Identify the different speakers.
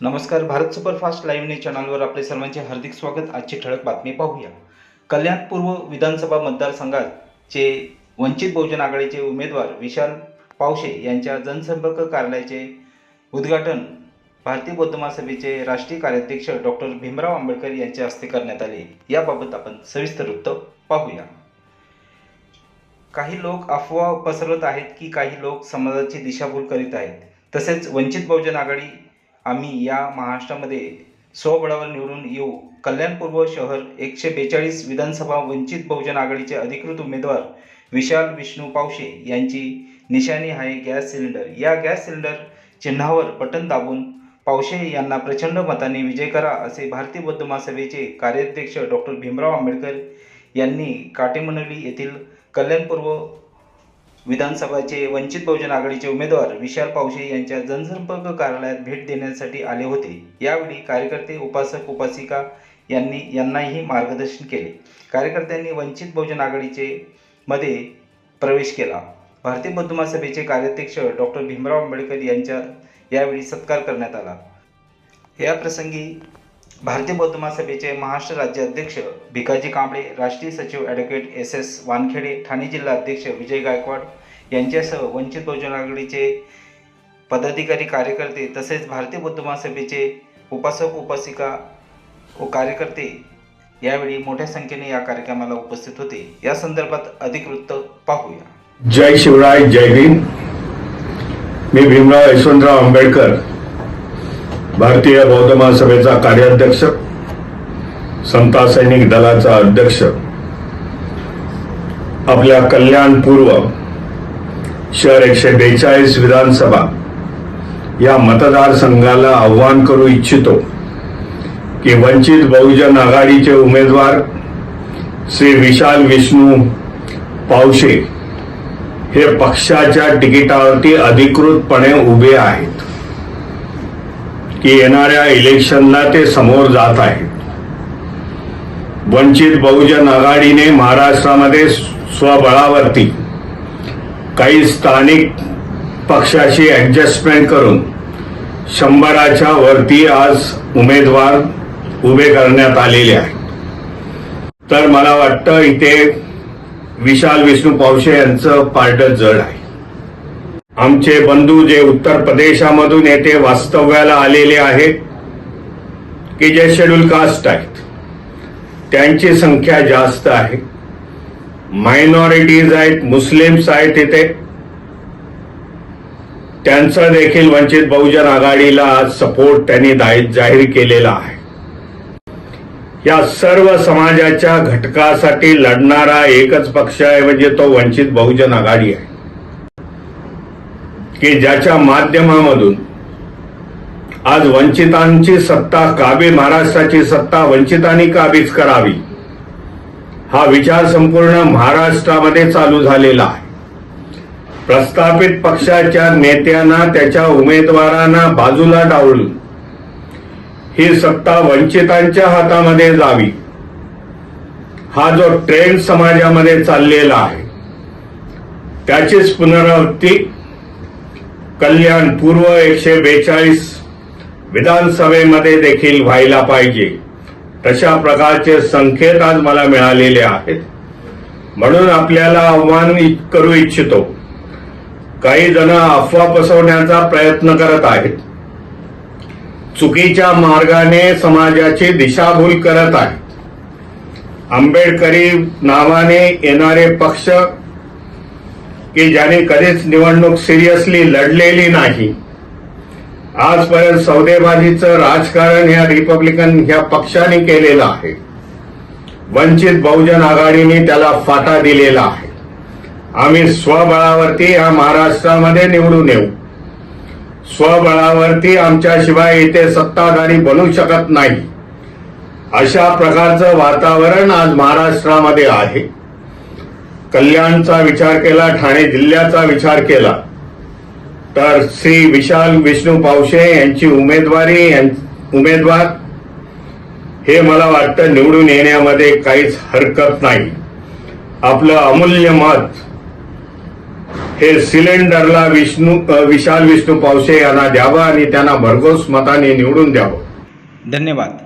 Speaker 1: नमस्कार Bharat superfast live news चॅनलवर आपले सर्वांचे हार्दिक स्वागत. आजची ठळक बातमी पाहूया. कल्याण पूर्व विधानसभा मतदारसंघाचे वंचित बहुजन आघाडीचे उमेदवार विशाल पावशे यांच्या जनसंपर्क कार्यालयाचे उद्घाटन भारतीय बौद्ध महासभेचे राष्ट्रीय कार्याध्यक्ष डॉक्टर भीमराव आंबेडकर यांच्या हस्ते करण्यात आले. याबाबत आपण सविस्तर वृत्त पाहूया. काही लोक अफवा पसरवत आहेत की काही लोक समाजाची दिशाभूल करीत आहेत. तसेच वंचित बहुजन आघाडी आम्ही या महाराष्ट्रामध्ये स्वबळावर निवडून येऊ. कल्याणपूर्व शहर एकशे बेचाळीस विधानसभा वंचित बहुजन आघाडीचे अधिकृत उमेदवार विशाल विष्णू पावशे यांची निशाणी आहे गॅस सिलेंडर. या गॅस सिलेंडर चिन्हावर बटन दाबून पावशे यांना प्रचंड मताने विजय करा असे भारतीय बौद्ध महासभेचे कार्याध्यक्ष डॉक्टर भीमराव आंबेडकर यांनी काटेमनवली येथील कल्याणपूर्व विधानसभाचे वंचित बहुजन आघाडीचे उमेदवार विशाल पावशे यांच्या जनसंपर्क कार्यालयात भेट देण्यासाठी आले होते. यावेळी कार्यकर्ते उपासक उपासिका यांनी यांनाही मार्गदर्शन केले. कार्यकर्त्यांनी वंचित बहुजन आघाडीचे मध्ये प्रवेश केला. भारतीय बौद्ध सभेचे कार्याध्यक्ष डॉक्टर भीमराव आंबेडकर यांच्या यावेळी सत्कार करण्यात आला. या प्रसंगी भारतीय बौद्ध महासभेचे महाराष्ट्र राज्य अध्यक्ष भिकाजी कांबळे राष्ट्रीय सचिव advocate S S Wankhede Thane जिल्हा अध्यक्ष विजय गायकवाड यांच्यासह वंचित बहुजन आघाडीचे पदाधिकारी कार्यकर्ते तसेच भारतीय बौद्ध महासभेचे उपासक उपासिका व कार्यकर्ते यावेळी मोठ्या संख्येने या कार्यक्रमाला उपस्थित होते. या संदर्भात अधिक वृत्त पाहूया.
Speaker 2: जय शिवराय जय भीम. मी भीमराव यशवंतराव आंबेडकर. भारतीय बौद्ध महासभेचा कार्याध्यक्ष समता सैनिक दलाचा अध्यक्ष आपल्या कल्याणपूर्व शहर एकशे बेचाळीस विधानसभा या मतदारसंघाला आव्हान करू इच्छितो की वंचित बहुजन आघाडीचे उमेदवार श्री विशाल विष्णू पावशे हे पक्षाच्या तिकिटावरती अधिकृतपणे उभे आहेत. की येणाऱ्या इलेक्शनला ते समोर जात आहेत. वंचित बहुजन आघाडीने महाराष्ट्रामध्ये स्वबळावरती काही स्थानिक पक्षाशी ऍडजस्टमेंट करून शंभराच्या वरती आज उमेदवार उभे करण्यात आलेले आहेत. तर मला वाटतं इथे विशाल विष्णू पावशे यांचं पार्ट जड आहे. आमचे बंधू जे उत्तर प्रदेशामधून येथे वास्तव्याला आलेले आहेत की जे शेड्यूल कास्ट आहेत त्यांची संख्या जास्त आहे. मायनॉरिटीज आहेत मुस्लिम्स आहेत इथे. त्यांचा देखील वंचित बहुजन आघाडीला आज सपोर्ट त्यांनी जाहीर केलेला आहे. या सर्व समाजाच्या घटकासाठी लढणारा एकच पक्ष आहे म्हणजे तो वंचित बहुजन आघाडी आहे. की ज्याच्या माध्यमामधून आज वंचितांची सत्ता काबी महाराष्ट्राची सत्ता वंचितांनी काबीज करावी. हा विचार संपूर्ण महाराष्ट्रामध्ये चालू झालेला आहे. प्रस्थापित पक्षाच्या नेत्यांना त्याच्या उमेदवारांना बाजूला डावलून ही सत्ता वंचितांच्या हातामध्ये जावी. हा जो ट्रेंड समाजामध्ये चाललेला आहे त्याचीच पुनरावृत्ती कल्याण पूर्व एकशे बेचाळीस विधानसभेमध्ये देखील व्हायला पाहिजे. तशा प्रकारचे संकेत आज मला मिळालेले आहेत. म्हणून आपल्याला आव्हान इ- करू इच्छितो. काही जण अफवा पसरवण्याचा प्रयत्न करत आहेत. चुकीच्या मार्गाने समाजाची दिशाभूल करत आहेत. आंबेडकरी नावाने येणारे पक्ष की ज्याने कधीच निवडणूक सिरियसली लढलेली नाही. आजपर्यंत सौदेबाजीचं राजकारण ह्या रिपब्लिकन ह्या पक्षाने केलेलं आहे. वंचित बहुजन आघाडीने त्याला फाटा दिलेला आहे. आम्ही स्वबळावरती या महाराष्ट्रामध्ये निवडून येऊ. स्वबळावरती आमच्याशिवाय इथे सत्ताधारी बनू शकत नाही. अशा प्रकारचं वातावरण आज महाराष्ट्रामध्ये आहे. कल्याणचा विचार केला ठाणे जिल्ह्याचा विचार केला तर श्री विशाल विष्णू पावशे यांची उमेदवारी उमेदवार हे मला वाटतं निवडून येण्यामध्ये काहीच हरकत नाही. आपलं अमूल्य मत हे सिलेंडरला विष्णू विशाल विष्णू पावसे यांना द्यावं आणि त्यांना भरघोस मताने निवडून द्यावं.
Speaker 1: धन्यवाद.